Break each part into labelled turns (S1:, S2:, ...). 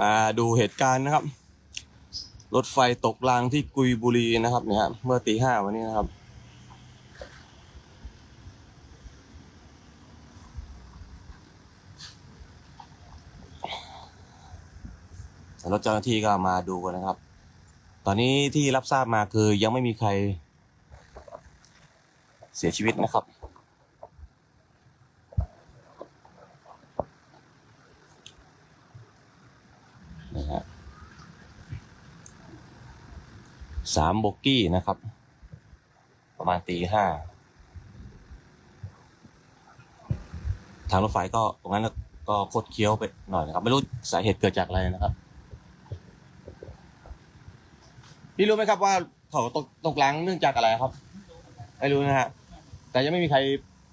S1: มาดูเหตุการณ์นะครับ รถไฟตกรางที่กุยบุรีนะครับเนี่ยฮะเมื่อตีห้าวันนี้นะครับ รถเจ้าหน้าที่ก็มาดูกันนะครับ ตอนนี้ที่รับทราบมาคือยังไม่มีใครเสียชีวิตนะครับ นะฮะ สามโบกี้นะครับ ประมาณตีห้าทางรถไฟก็ตรงนั้นก็โคดเคี้ยวไปหน่อยนะครับ ไม่รู้สาเหตุเกิดจากอะไรนะครับพี่รู้ไหมครับว่าเขาตกตกหลังเนื่องจากอะไรครับไม่รู้นะฮะแต่ยังไม่มีใคร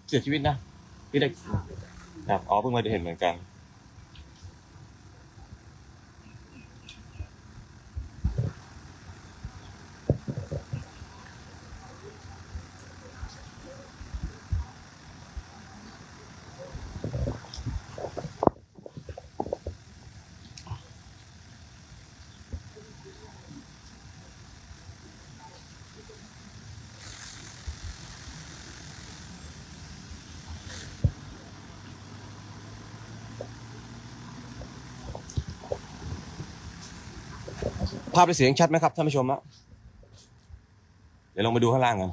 S1: เสียชีวิตนะพี่ได้ครับอ๋อเพิ่งมาได้เห็นเหมือนกัน ภาพและเสียงชัดไหมครับท่านผู้ชมอะเดี๋ยวลงไปดูข้างล่างกัน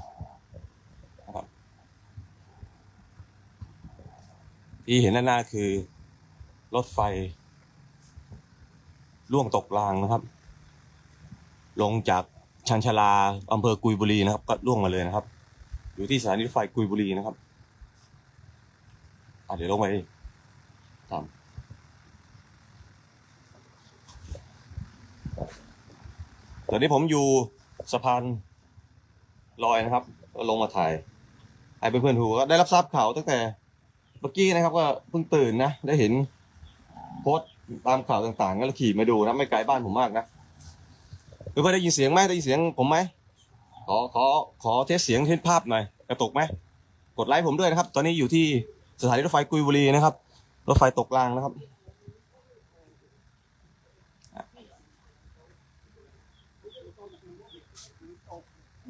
S1: ที่เห็นด้านหน้าคือรถไฟล่วงตกรางนะครับ ลงจากชันชลาอำเภอกุยบุรีนะครับ ก็ล่วงมาเลยนะครับ อยู่ที่สถานีรถไฟกุยบุรีนะครับ อะเดี๋ยวลงไปตา ตอนนี้ผมอยู่สะพานลอยนะครับ ก็ลงมาถ่ายให้เพื่อนๆดูก็ได้รับทราบข่าวตั้งแต่เมื่อกี้นะครับ ก็เพิ่งตื่นนะ ได้เห็นโพสต์ตามข่าวต่างๆ ก็เลยขี่มาดูนะไม่ไกลบ้านผมมากนะเพื่อนๆได้ยินเสียงไหมได้ยินเสียงผมไหมขอขอขอเทสเสียงเทสภาพหน่อยกระตกไหมกดไลค์ผมด้วยนะครับ ตอนนี้อยู่ที่สถานีรถไฟกุยบุรีนะครับ รถไฟตกรางนะครับ ส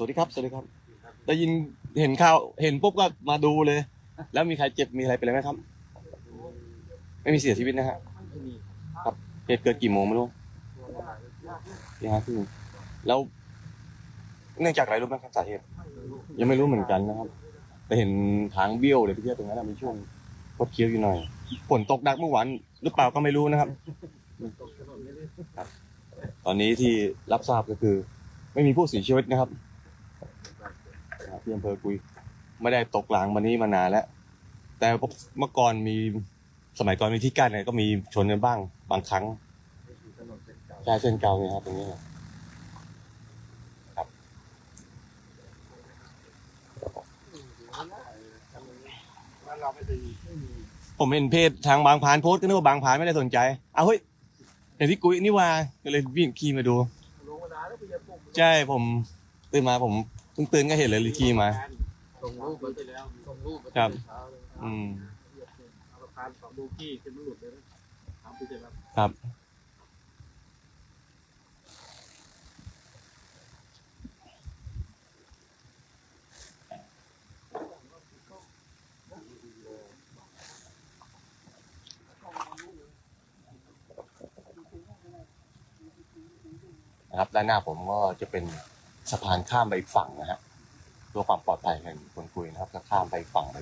S1: วัสดีครับ สวัสดีครับ ได้ยินเห็นข่าวเห็นปุ๊บก็มาดูเลย แล้วมีใครเจ็บมีอะไรเป็นอะไรไหมครับ ไม่มีเสียชีวิตนะฮะครับเหตุเกิดกี่โมงไม่รู้ตีห้าครึ่งแล้วเนื่องจากอะไรรู้ไหมครับสาเหตุยังไม่รู้เหมือนกันนะครับ แต่เห็นทางเบี้ยวเลยพี่เจ้าตรงนั้นนะมีช่วงคดเคี้ยวอยู่หน่อยฝนตกหนักเมื่อวานหรือเปล่าก็ไม่รู้นะครับ ตอนนี้ที่รับทราบก็คือ ไม่มีผู้เสียชีวิตนะครับที่อำเภอกุย ไม่ได้ตกหลังวันนี้มานานแล้ว แต่เมื่อก่อนมีสมัยก่อนมีที่กั้นเนี่ยก็มีชนกันบ้างบางครั้งใช่เส้นเก่าเนี่ยครับตรงนี้ครับ
S2: บ้านเราไม่ได้ไม่มี
S1: ผมเห็นเพจทางบางพานโพสต์ก็นึกว่าบางพานไม่ได้สนใจเอาเฮ้ย เห็นที่กุยนี่ว่าก็เลยวิ่งขี่มาดู
S2: ลงมานานแล้วไปยังปุ่ม
S1: ใช่ผมตื่นมาผมเพิ่งตื่นก็เห็นเลยเลยขี่มา
S2: ส่งรูปมาไปแล้วส่งรูปมา
S1: ครับ
S2: เช้าเลย
S1: อืม
S2: เอาประกันสองดูกี้จะไม่หลุดเลยนะทำไปเสร็จแล้ว
S1: ครับ นะครับ ด้านหน้าผมก็จะเป็นสะพานข้ามไปอีกฝั่งนะฮะเพื่อความปลอดภัยกันคนคุยนะครับก็ข้ามไปอีกฝั่งไป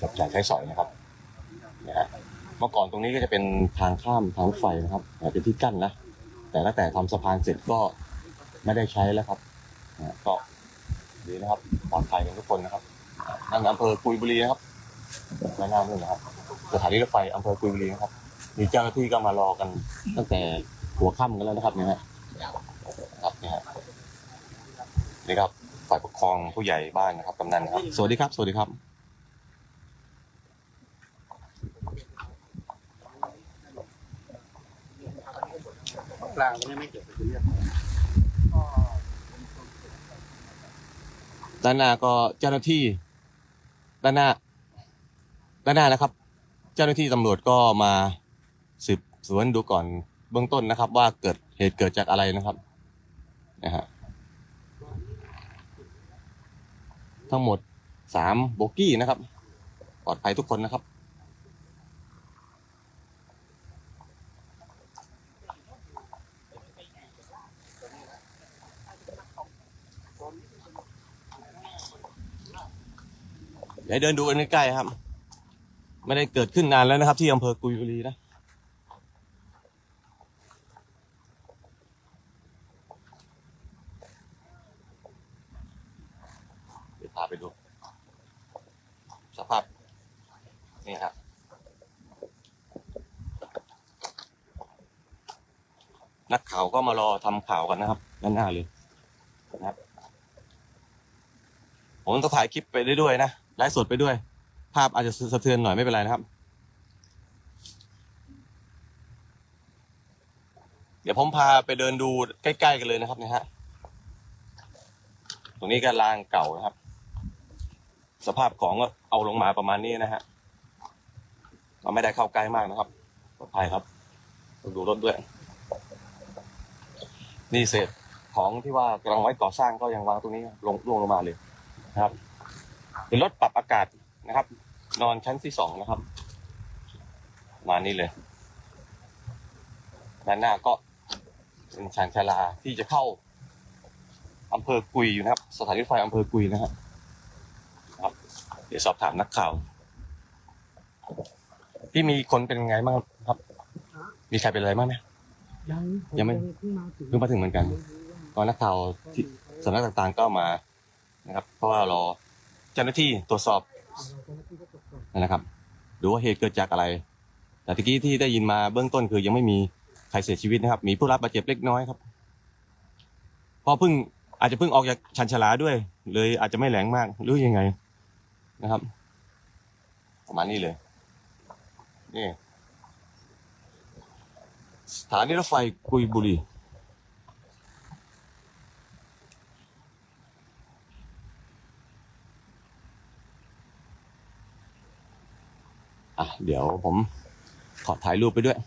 S1: จับจ่ายใช้สอยนะครับนะฮะเมื่อก่อนตรงนี้ก็จะเป็นทางข้ามทางรถไฟนะครับแต่เป็นที่กั้นนะแต่ตั้งแต่ทำสะพานเสร็จก็ไม่ได้ใช้แล้วครับนะก็ดีนะครับปลอดภัยกันทุกคนนะครับนั่นอำเภอกุยบุรีนะครับด้านหน้านู่นนะครับสถานีรถไฟอำเภอกุยบุรีนะครับมีเจ้าหน้าที่ก็มารอกันตั้งแต่หัวค่ำกันแล้วนะครับเนี่ยฮะครับเนี่ยฮะ นี่ครับฝ่ายปกครองผู้ใหญ่บ้านนะครับกำนันครับ สวัสดีครับ สวัสดีครับ
S2: กลางมันยังไม่เก็บไปเรียบ
S1: ด้านหน้าก็เจ้าหน้าที่ ด้านหน้า ด้านหน้านะครับ เจ้าหน้าที่ตำรวจก็มาสืบสวนดูก่อนเบื้องต้นนะครับ ว่าเกิดเหตุเกิดจากอะไรนะครับนะฮะ ทั้งหมดสามโบกี้นะครับ ปลอดภัยทุกคนนะครับ เดี๋ยวเดินดูกันใกล้ๆครับ ไม่ได้เกิดขึ้นนานแล้วนะครับ ที่อำเภอกุยบุรีนะ เดี๋ยว พาไปดู สภาพ นี่ครับ นักข่าวก็มารอทำข่าวกันนะครับด้านหน้าเลยนะครับ ผมต้องถ่ายคลิปไปด้วยนะไลฟ์สดไปด้วย ภาพอาจจะสะเทือนหน่อยไม่เป็นไรนะครับ เดี๋ยวผมพาไปเดินดูใกล้ ๆ กันเลยนะครับนี่ฮะตรงนี้ก็ลางเก่านะครับ สภาพของก็เอาลงมาประมาณนี้นะฮะเราไม่ได้เข้าใกล้มากนะครับปลอดภัยครับดูรถด้วย นี่เศษของที่ว่ากำลังไว้ก่อสร้างก็ยังวางตรงนี้ลงล่วงลงมาเลยนะครับเป็นรถปรับอากาศนะครับ นอนชั้นที่สองนะครับมานี่เลยด้านหน้าก็เป็นชานชาลาที่จะเข้าอำเภอกุยอยู่นะครับ สถานีรถไฟอำเภอกุยนะครับ เดี๋ยวสอบถามนักข่าวที่มีคนเป็นไงบ้างครับ มีใครเป็นอะไรบ้างไหม
S2: ยัง
S1: ยังไม่
S2: เพิ่งมาถึง
S1: เพิ่งมาถึงเหมือนกันก็นักข่าวที่สำนักต่างๆก็มานะครับ เพราะว่ารอเจ้าหน้าที่ตรวจสอบนะครับดูว่าเหตุเกิดจากอะไร แต่ตะกี้ที่ได้ยินมาเบื้องต้นคือยังไม่มีใครเสียชีวิตนะครับ มีผู้รับบาดเจ็บเล็กน้อยครับเพราะเพิ่งอาจจะเพิ่งออกจากชันชาลาด้วย เลยอาจจะไม่แรงมากหรือยังไง นะครับ ประมาณนี้เลย นี่สถานีรถไฟกุยบุรีอะเดี๋ยวผมขอถ่ายรูปไปด้วย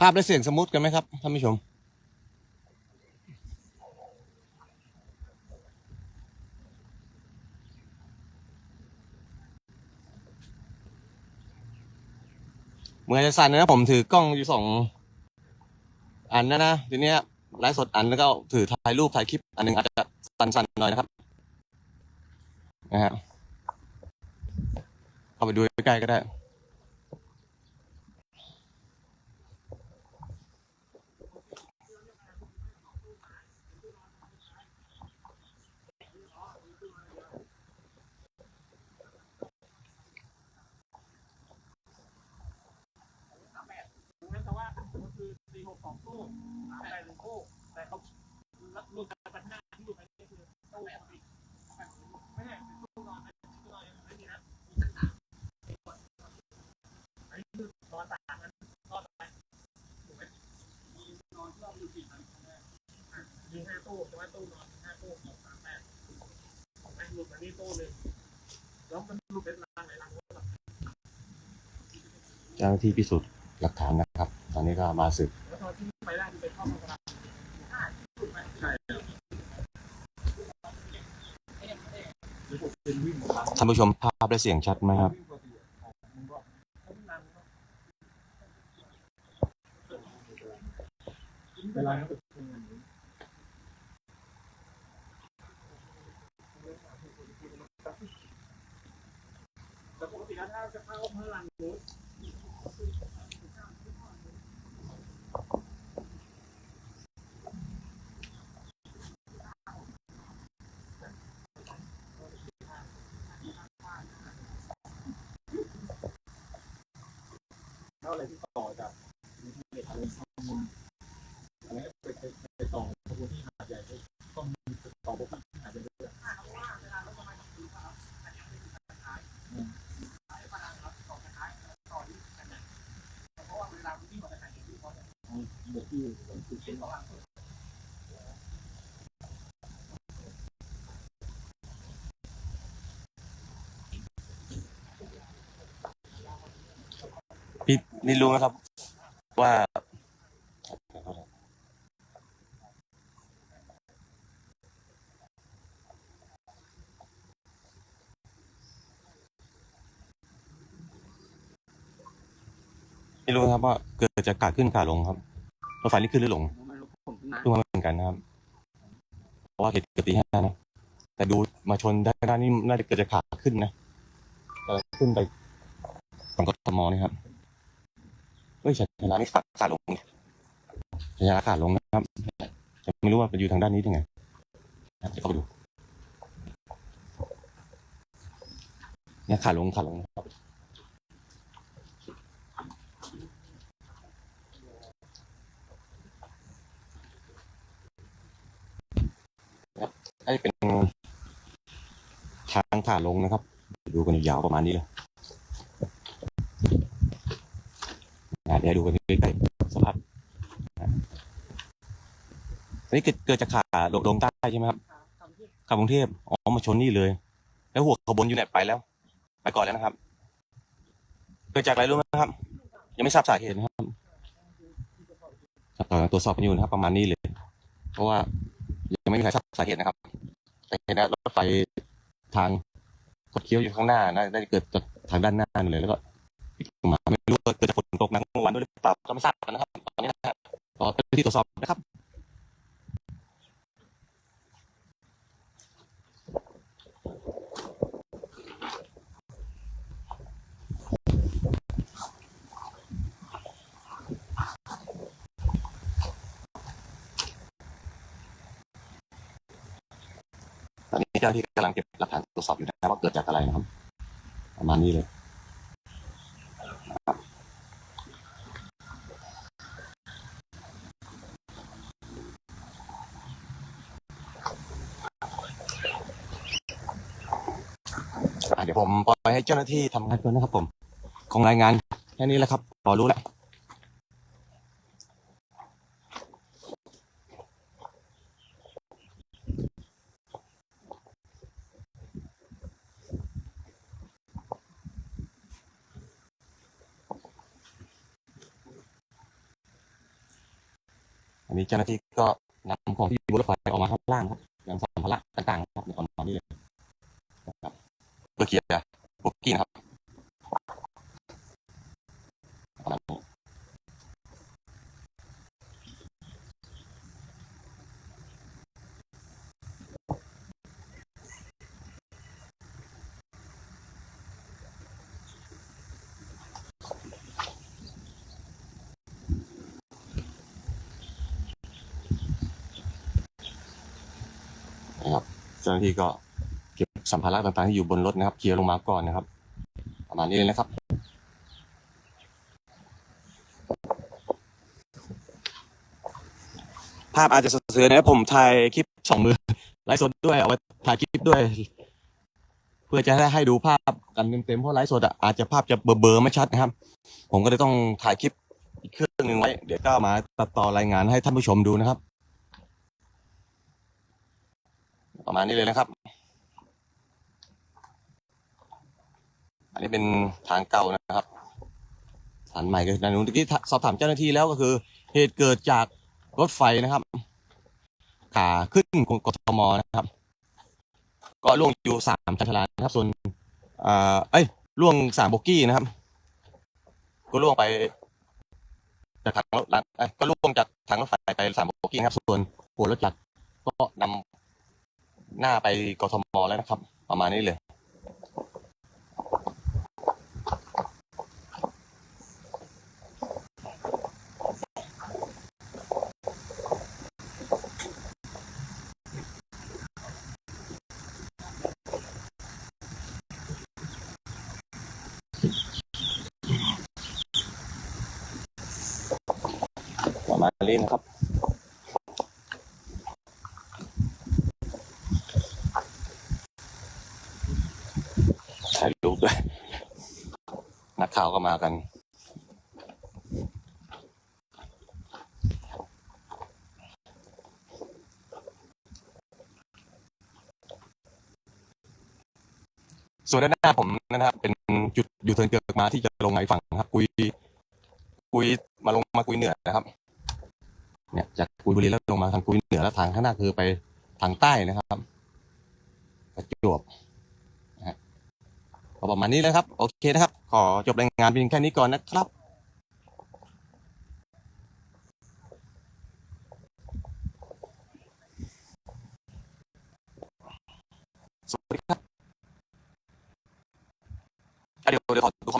S1: ภาพและเสียงสมมติกันไหมครับท่านผู้ชม เหมือนจะสั่นนะผมถือกล้องอยู่สองอันนะนะทีเนี้ยไลฟ์สดอันแล้วก็ถือถ่ายรูปถ่ายคลิป อันหนึงอาจจะสั่นๆหน่อยนะครับนะฮะเข้าไปดูใกล้ๆก็ได้
S2: แต่ว่าก็คือสี่หกสองตู้สามแปดหนึ่งตู้แต่เขารับรุ่นการพัฒนาที่อยู่ไปนี่คือตู้แบบอีกไม่ใช่เป็นตู้นอนนะตู้นอนยังไม่มีนะมีชั้นสามอันนี้คือนอนต่างกันนอนไปถูกไหมมีนอนที่เราอยู่สี่ชั้นอะ มีห้าตู้แต่ว่าตู้นอนห้าตู้สองสามแปดถูกไหลุดมานี่ตู้หนึ่งแล้วมันหลุดเป็นรางไหนรางรถแบบ
S1: เจ้าหน้าที่พิสูจน์หลักฐานนะครับ ตอนนี้ก็มาสืบ
S2: แล้วตอนที่ไปได้ที่ไปเข้ามาตลาดใช่
S1: ท่านผู้ชมภาพและเสียงชัดไหมครับ
S2: เวลา แต่ปกติแล้วถ้าจะ เข้าเพื่อรันรูทา
S3: อะไรที่ต่อจากมีทะเลทะเลข้างบนอะไรไปไปไปต่อขบวนที่หาดใหญ่ต้องมีต่อพวกที่หาดใหญ่ด้วย
S2: เพราะว่าเวลาวิ่งออกไปไหนที่เขาจะ
S3: เด็กที่ผมคือเป็นว่า
S1: พี่ นี่รู้ไหมครับ ว่าไม่รู้ครับว่าเกิดจากการขึ้นขาลงครับรถไฟนี่ขึ้นหรือลง
S3: ไม่รู้ผมน
S1: เพิ่งมาเหมือนกันนะครับ เพราะว่าเหตุเกิดตีห้านะ แต่ดูมาชนด้านหน้านี่น่าจะเกิดจากขาขึ้นนะขึ้นไปฝั่งกทมนี่ครับ เฮ้ยชัยชนะนี่ขาดขาดลงชัยชนะขาลงนะครับแต่ไม่รู้ว่าไปอยู่ทางด้านนี้ยังไงนะครับเดี๋ยวเข้าไปดูเนี่ยขาลงขาลงนะครับให้เป็นทางขาลงนะครับ ดูกันยาวประมาณนี้เลยอะเดี๋ ยวดูกันใกล้ๆสภาพอันนี้เกิดเกิดจากขาลงลงใต้ใช่ไหมครับขับกรุงเทพอ๋อมาชนนี่เลย แล้วหัวขบวนอยู่ไหนไปแล้ว ไปก่อนแล้วนะครับ เกิดจากอะไรรู้ไหมครับ ยังไม่ทราบสาเหตุนะครับกำลังตรวจสอบกันอยู่นะครับ ประมาณนี้เลย เพราะว่ายังไม่มีใครทราบสาเหตุนะครับ แต่เห็นว่ารถไฟทางคดเคี้ยวอยู่ข้างหน้านะได้เกิดจากทางด้านหน้านั่นเลยแล้วก็มาไม่รู้ว่า เกิดจากฝนตกหนักเมื่อวานด้วยหรือเปล่าก็ไม่ทราบนะครับตอนนี้นะครับรอเจ้าหน้าที่ตรวจสอบนะครับตอนนี้เจ้าหน้าที่กำลังเก็บหลักฐานตรวจสอบอยู่นะครับว่าเกิดจากอะไรนะครับ ประมาณนี้เลยนะครับ เดี๋ยวผมปล่อยให้เจ้าหน้าที่ทำงานก่อนนะครับผม ของรายงานแค่นี้แหละครับพอรู้แล้วอันนี้เจ้าหน้าที่ก็นำของที่บนรถไฟออกมาข้างล่างครับนำสัมภาระต่างๆครับในตอนนี้เลยนะครับ เพื่อเคลียร์พวกกี้นะครับนะครับเจ้าหน้าที่ก็ สัมภาระต่างๆที่อยู่บนรถนะครับเคลียร์ลงมาก่อนนะครับ ประมาณนี้เลยนะครับ ภาพอาจจะเสือนะผมถ่ายคลิปสองมือไลฟ์สดด้วยเอาไว้ถ่ายคลิปด้วย เพื่อจะได้ให้ดูภาพกันเต็มๆเพราะไลฟ์สดอะอาจจะภาพจะเบลอๆไม่ชัดนะครับ ผมก็เลยต้องถ่ายคลิปอีกเครื่องหนึ่งไว้ เดี๋ยวก็มาตัดต่อรายงานให้ท่านผู้ชมดูนะครับ ประมาณนี้เลยนะครับ นนี้เป็นทางเก่านะครับฐานใหม่ก็คือด้านนู้นเมื่อกี้สอบถามเจ้าหน้าที่แล้วก็คือ เหตุเกิดจากรถไฟนะครับ ขาขึ้นกทมนะครับ ก็ล่วงอยู่สามจันทรานนะครับ ส่วนอ่าเอ้ยล่วงสามโบกี้นะครับ ก็ล่วงไปจากทางรถก็ล่วงจากทางรถไฟไปสามโบกี้ครับ ส่วนหัวรถจักรก็นำหน้าไปกทมแล้วนะครับ ประมาณนี้เลย ค ประมาณ นี้นะครับถ่ายรูปด้วย นักข่าวก็มากันส่วนด้านหน้าผมนะครับ เป็นจุดอยู่เทิร์นเกือกมาที่จะลงไหนฝั่งครับกุยกุยมาลงมากุยเหนือนะครับ เนี่ยจากกุยบุรีแล้วลงมาทางกุยเหนือแล้วทางข้างหน้าคือไปทางใต้นะครับประจวบนะฮะประมาณนี้นะครับ โอเคนะครับ ขอจบรายงานเพียงแค่นี้ก่อนนะครับสวัสดีครับเดี๋ยวเดี๋ยวขอดูคอม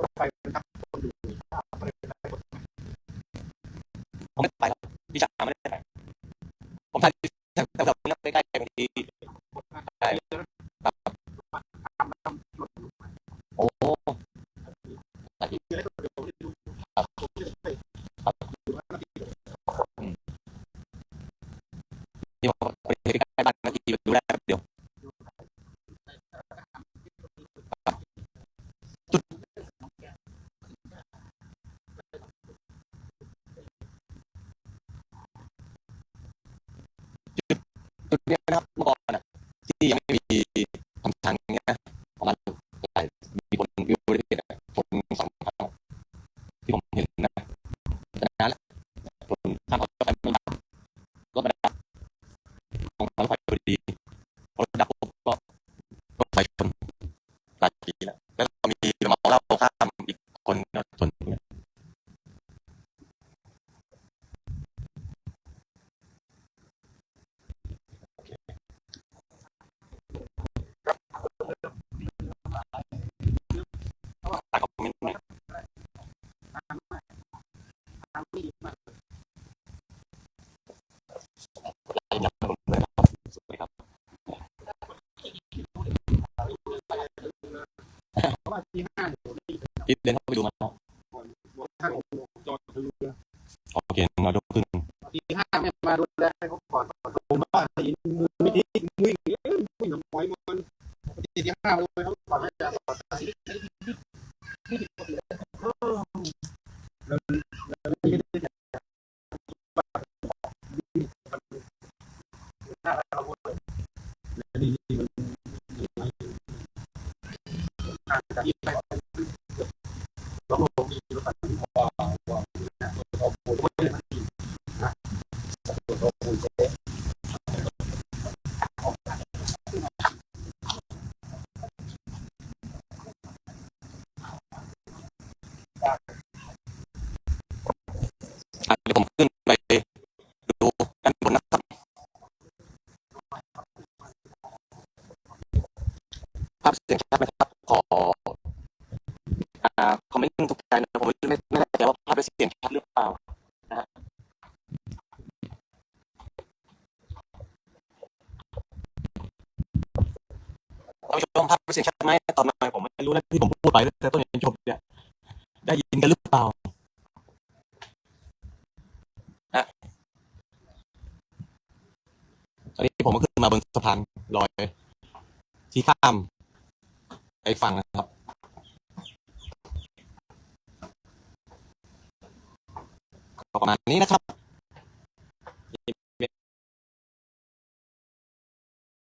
S1: รถไฟ จุดเนี้ยนะครับเมื่อก่อนนะที่ยังไม่มีคำสั่งอย่างเงี้ยนะประมาณหลายมีคนมีบริษัทอะคนสองครั้งที่ผมเห็นนะแต่นานแล้วคนข้ามเขาไปไม่ดับรถมันดับตรงทางรถไฟพอดีพอรถดับปุ๊บก็รถไฟชนหลายปีแล้วแล้วก็มีเมาเหล้าข้ามอีกคนก็ชนเนี่ยตัดคอมเมนต์หน่อยไลน์ยับไปหมดเลยครับสวัสดีครับ
S3: เพราะว่าที่ห้าอยู่นี่
S1: อีทเดินเข้าไปดูมันนา
S3: งจอเรือ
S1: โอเคมาดูขึ้น
S3: ที่ห้าไม่มาดูแลให้เขาก่อนผมว่าทีมือไม่ดีมืออย่างเงี้ยมือหนังปล่อยมันที่ที่ห้าเลยเขาก่อนให้จะก่อนแล้วแล้วไม่ได้น่ารักเราเลยแล้วดีมันอาจจะยิ่งไปเราลงมีรถไฟฟ้าว่าเราโอ้ยมันดีนะเราคุยกัน
S1: อะเดี๋ยวผมขึ้นไปดูด้านบนนะครับภาพเสียงชัดไหมครับ ขออ่าคอมเมนต์ทุกท่านนะผมไม่ไม่แน่ใจว่าภาพเสียงชัดหรือเปล่านะฮะท่านผู้ชมภาพเสียงชัดไหมตอนนี้ผมไม่รู้นะที่ผมพูดไปแต่ต้นจนจบเนี่ยได้ยินกันหรือเปล่าตอนนี้ผมก็ขึ้นมาบนสะพานลอย ที่ข้ามไปฝั่งนะครับ ประมาณนี้นะครับ